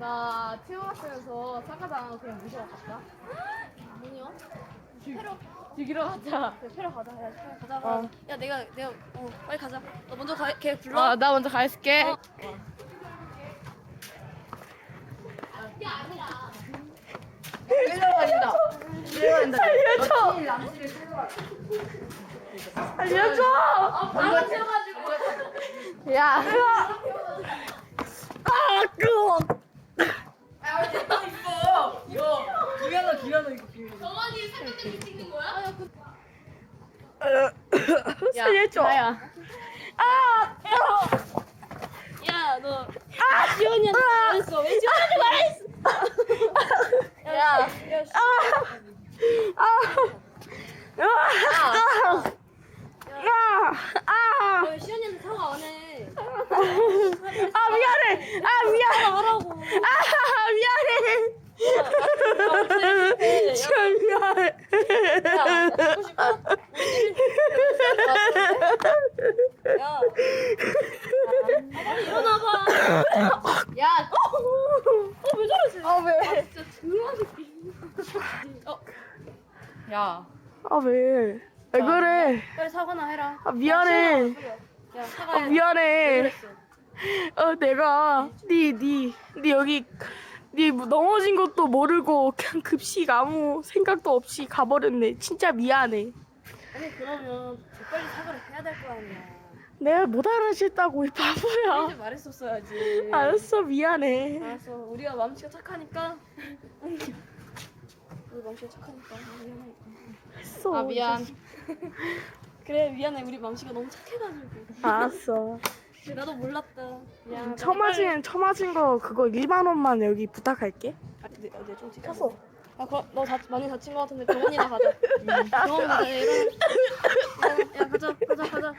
나 태어났으면서 사과당 그냥 무서웠다. 뭐냐? 페로 죽이러 가자. 페러 가자. 야, 페러 가자. 어. 야, 내가 내가 어 빨리 가자. 너 먼저 가, 걔 불러. 아, 나 먼저 가 있을게. 어. 끌려간다. 끌려간다. 살려줘. 살려줘. 바로 튀어가지고. 야. 아, 뜨거. 정원이 생각해 찍는 거야? 살려줘. 나야. 아, 야, 너 지원이한테 말했어. 왜 지원이한테 말했어? 야. 야, 씨. 아. 아. 야. 아. 왜 시원이한테 사과 안 해? 아 미안해. 아 미안해. 하라고. 아 미안해. 진짜 미안해. 야, 듣고 싶어? 야. 빨리 일어나봐. 야. 어, 왜 저러지? 아 왜? 진짜 더러운 새끼. 어, 야. 아 왜? 왜 그래? 빨리 사과나 해라. 아 미안해. 야, 아 사과해. 미안해. 그랬어? 어 내가 니 니 니 여기 니 넘어진 것도 모르고 그냥 급식 아무 생각도 없이 가버렸네. 진짜 미안해. 아니, 그러면 빨리 사과를 해야 될 거 아니야. 내가 못 알아챘다고 이 바보야. 이제 말했었어야지. 알았어 미안해. 알았어. 우리가 맘씨가 착하니까. 우리 맘씨가 착하니까 미안해. 했어. 아 미안. 그래 미안해. 우리 맘씨가 너무 착해가지고. 알았어. 그래, 나도 몰랐다. 미안. 처맞은 처맞은 거 그거 1만 원만 여기 부탁할게. 아, 내, 어, 내좀 찍혔어. 아, 그럼 너 다, 많이 다친 거 같은데 병원이나 가자. 병원 가자. 야, 일어나. 야, 야, 가자, 가자, 가자.